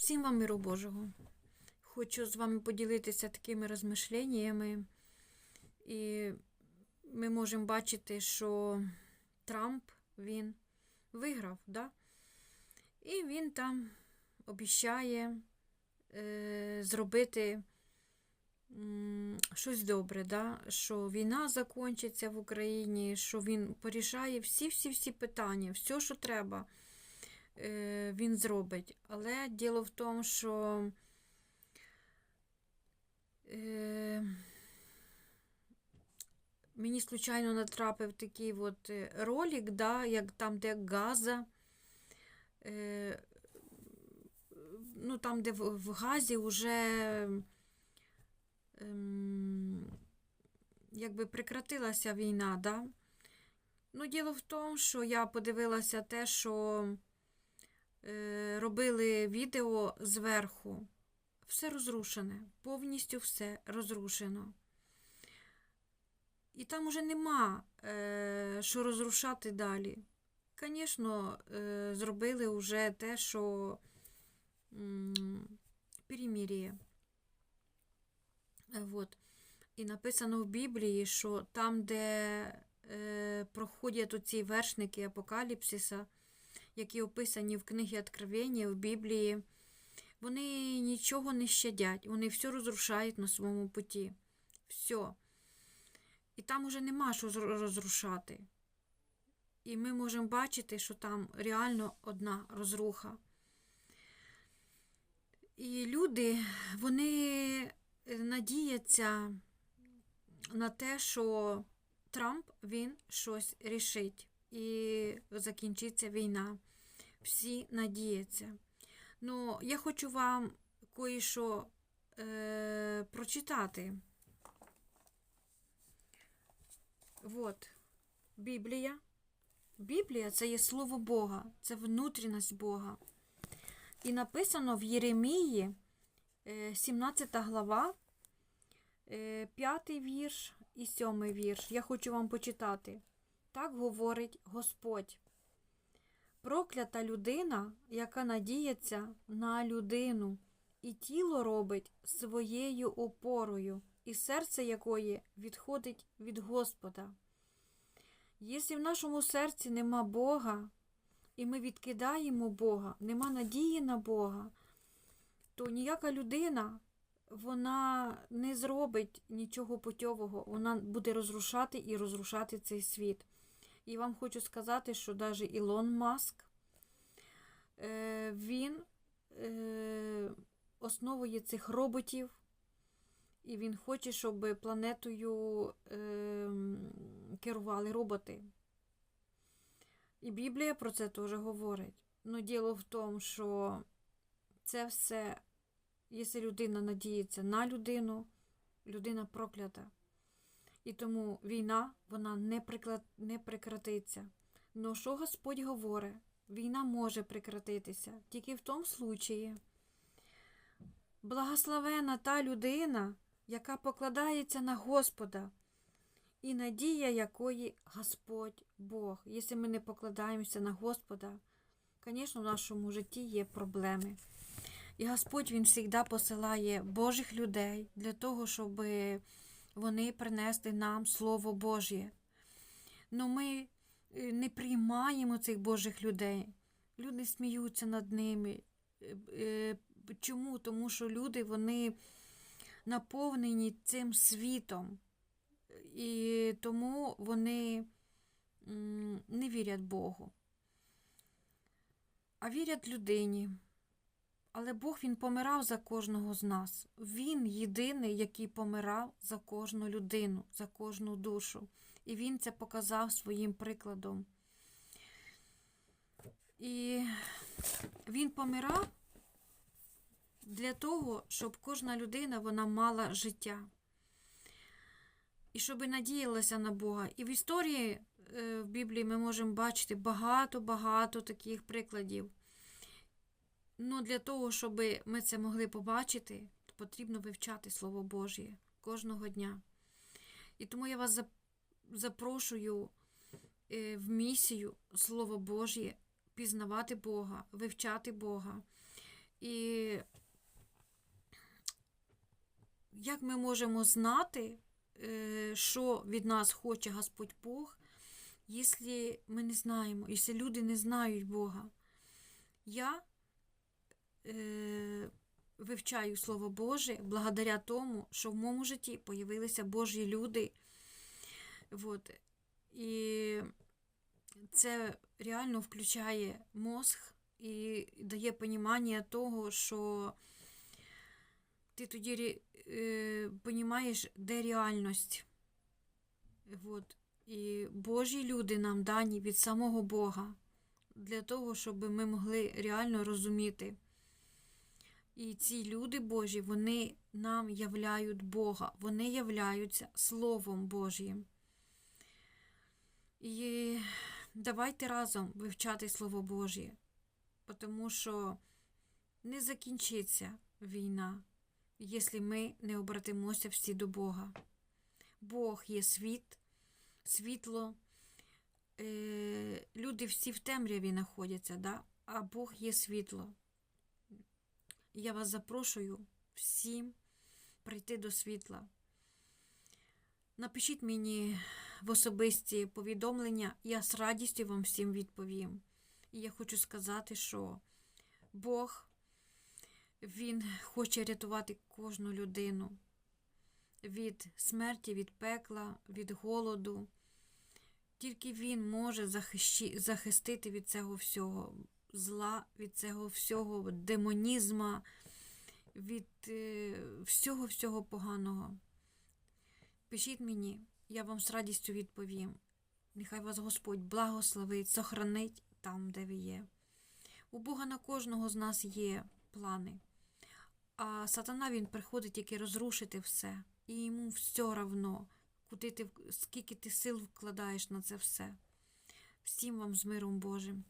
Всім вам миру Божого. Хочу з вами поділитися такими розмишленнями. І ми можемо бачити, що Трамп він виграв, да? і він там обіщає е, зробити м, щось добре, да? що війна закінчиться в Україні, що він порішає всі-всі-всі питання, все, що треба він зробить. Але діло в тому, що е, мені случайно натрапив такий от е, ролик, да, як там, де Газа. Е, ну, там, де в, Газі вже ем, якби прекратилася війна, да? Ну, діло в тому, що я подивилася те, що е, робили відео зверху. Все розрушене, повністю все розрушено. І там уже нема е, що розрушати далі. Звісно, е, зробили вже те, що. Е, Вот. І написано в Біблії, що там, де е, проходять оці вершники апокаліпсиса, які описані в книгі Откровення, в Біблії, вони нічого не щадять, вони все розрушають на своєму путі. Все. І там уже нема що розрушати. І ми можемо бачити, що там реально одна розруха. І люди, вони надіються на те, що Трамп він щось рішить і закінчиться війна. Всі надіються. Ну, я хочу вам кое-що е, прочитати. Вот, Біблія. Біблія це є слово Бога, це внутрішність Бога. І написано в Єремії, е, 17 глава, 5 вірш і 7 вірш. Я хочу вам почитати. Так говорить Господь. Проклята людина, яка надіється на людину, і тіло робить своєю опорою, і серце якої відходить від Господа. Якщо в нашому серці нема Бога, і ми відкидаємо Бога, нема надії на Бога, то ніяка людина вона не зробить нічого путьового, вона буде розрушати і розрушати цей світ. І вам хочу сказати, що навіть Ілон Маск, е, він е, основує цих роботів, і він хоче, щоб планетою е, керували роботи. І Біблія про це теж говорить. Ну, діло в тому, що це все, якщо людина надіється на людину, людина проклята. І тому війна вона не, прикла... не прекратиться. Но що Господь говорить? Війна може прекратитися тільки в тому случаї. Благословена та людина, яка покладається на Господа, і надія якої Господь Бог. Якщо ми не покладаємося на Господа, звісно, в нашому житті є проблеми. І Господь Він завжди посилає Божих людей для того, щоб вони принесли нам Слово Божє. Но ми е, не приймаємо цих Божих людей. Люди сміються над ними. Е, е, Чому? Тому що люди вони наповнені цим світом. І тому вони не вірять Богу, а вірять людині. Але Бог Він помирав за кожного з нас. Він єдиний, який помирав за кожну людину, за кожну душу. І Він це показав своїм прикладом. І Він помирав для того, щоб кожна людина вона мала життя. І щоб надіялася на Бога. І в історії е, в Біблії ми можемо бачити багато-багато таких прикладів. Ну, для того, щоб ми це могли побачити, потрібно вивчати Слово Божє кожного дня. І тому я вас запрошую е, в місію Слово Божє, пізнавати Бога, вивчати Бога. І як ми можемо знати, е, що від нас хоче Господь Бог, якщо ми не знаємо, якщо люди не знають Бога? Я е, вивчаю Слово Боже благодаря тому, що в моєму житті появилися Божі люди. Вот. І це реально включає мозг і дає понімання того, що ти тоді е, де реальність. Вот. І Божі люди нам дані від самого Бога для того, щоб ми могли реально розуміти. І ці люди Божі, вони нам являють Бога, вони являються Словом Божим. І давайте разом вивчати Слово Божє, тому що не закінчиться війна, якщо ми не обратимося всі до Бога. Бог є світ, світло. Е, люди всі в темряві знаходяться, да? а Бог є світло. Я вас запрошую всім прийти до світла. Напишіть мені в особисті повідомлення, я з радістю вам всім відповім. І я хочу сказати, що Бог, Він хоче рятувати кожну людину від смерті, від пекла, від голоду. Тільки Він може захищи- захистити від цього всього зла, від цього всього демонізма, від е, всього-всього поганого. Пишіть мені, я вам з радістю відповім. Нехай вас Господь благословить, сохранить там, де ви є. У Бога на кожного з нас є плани. А сатана він приходить тільки розрушити все. І йому все равно, куди ти, скільки ти сил вкладаєш на це все. Всім вам з миром Божим.